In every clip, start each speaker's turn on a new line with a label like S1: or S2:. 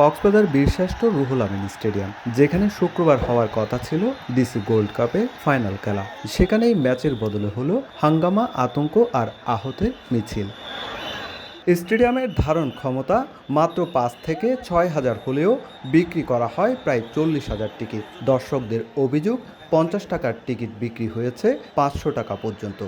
S1: কক্সবাজার বীরশ্রেষ্ঠ রুহুল আমিন স্টেডিয়াম, যেখানে শুক্রবার হওয়ার কথা ছিল ডিসি গোল্ড কাপে ফাইনাল খেলা। সেখানেই ম্যাচের বদলে হলো হাঙ্গামা, আতঙ্ক আর আহতের মিছিল। স্টেডিয়ামের ধারণ ক্ষমতা মাত্র পাঁচ থেকে ছয় হাজার হলেও বিক্রি করা হয় প্রায় চল্লিশ হাজার টিকিট। দর্শকদের অভিযোগ, পঞ্চাশ টাকার টিকিট বিক্রি হয়েছে পাঁচশো টাকা পর্যন্ত।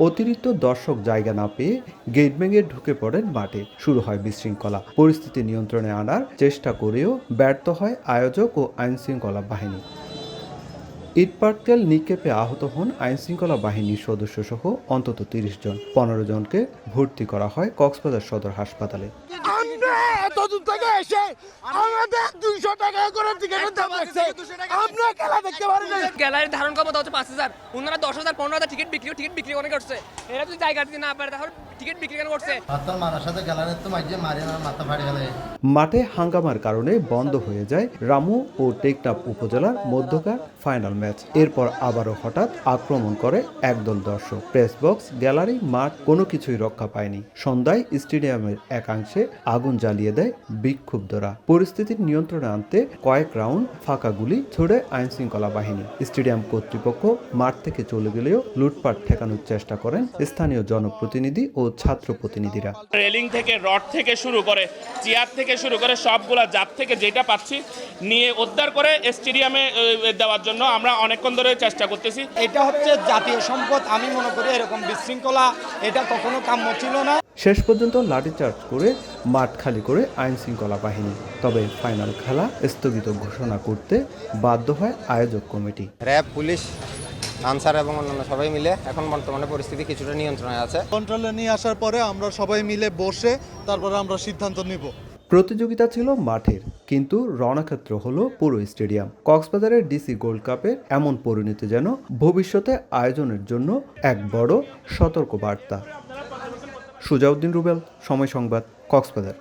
S1: অতিরিক্ত দর্শক জায়গা না পেয়ে গেট ভেঙে ঢুকে পড়েন মাঠে। শুরু হয় বিশৃঙ্খলা। পরিস্থিতি নিয়ন্ত্রণে আনার চেষ্টা করেও ব্যর্থ হয় আয়োজক ও আইনশৃঙ্খলা বাহিনী। ইটপাটকেল নিক্ষেপে আহত হন আইনশৃঙ্খলা বাহিনীর সদস্য সহ অন্তত তিরিশ জন। পনেরো জনকে ভর্তি করা হয় কক্সবাজার সদর হাসপাতালে।
S2: এসে আমাদের টাকা করে টিকিটের দাম লাগছে আমরা খেলা দেখতে পারি না।
S3: গ্যালারির ধারণ ক্ষমতা হচ্ছে পাঁচ হাজার। ওনারা দশ হাজার পনেরো হাজার টিকিট বিক্রি টিকিট বিক্রি অনেক করছে। এরা যদি জায়গা দিতে না পারে তাহলে টিকিট বিক্রি কেন করছে?
S1: মাঠে হাঙ্গামার কারণে বন্ধ হয়ে যায় রামু ও টেকটাপ উপজেলার মধ্যকার ফাইনাল ম্যাচ। এরপর আবারও হঠাৎ আক্রমণ করে একদল দর্শক। প্রেস বক্স গ্যালারি মাঠ কোনো কিছুই রক্ষা পায়নি। সন্ধ্যায় স্টেডিয়ামের একাংশে আগুন জ্বালিয়ে দেয় বিক্ষুব্ধরা। পরিস্থিতির নিয়ন্ত্রণে আনতে কয়েক রাউন্ড ফাঁকা গুলি ছুড়ে আইন শৃঙ্খলা বাহিনী। স্টেডিয়াম কর্তৃপক্ষ মাঠ থেকে চলে গেলেও লুটপাট ঠেকানোর চেষ্টা করেন স্থানীয় জনপ্রতিনিধি ও ছাত্র প্রতিনিধিরা
S4: রেলিং থেকে রড থেকে শুরু করে চেয়ার থেকে শুরু করে সবগুলা জাত থেকে যেটা পাচ্ছি নিয়ে উদ্ধার করে স্টেডিয়ামে দেওয়ার জন্য আমরা অনেকক্ষণ ধরে চেষ্টা করতেছি।
S5: এটা হচ্ছে জাতীয় সম্পদ আমি মনে করি এরকম বিশৃঙ্খলা এটা কখনো কাম্য ছিল না।
S1: শেষ পর্যন্ত লাঠিচার্জ করে মাঠ খালি করে আইন শৃঙ্খলা বাহিনী তবে ফাইনাল খেলা স্থগিত ঘোষণা করতে বাধ্য হয় আয়োজক কমিটি।
S6: র্যাব পুলিশ আনসার এবং অন্যান্য সবাই মিলে এখন বর্তমানে পরিস্থিতি কিছুটা নিয়ন্ত্রণে আছে।
S7: কন্ট্রোলে নিয়ে আসার পরে আমরা সবাই মিলে বসে তারপরে আমরা সিদ্ধান্ত নিব।
S1: প্রতিযোগিতা ছিল মাঠের কিন্তু রণক্ষেত্র হলো পুরো স্টেডিয়াম। কক্সবাজারের ডিসি গোল্ড কাপের এমন পরিণতি যেন ভবিষ্যতে আয়োজনের জন্য এক বড় সতর্ক বার্তা সুজাউদ্দিন রুবেল সময় সংবাদ কক্সবাজার।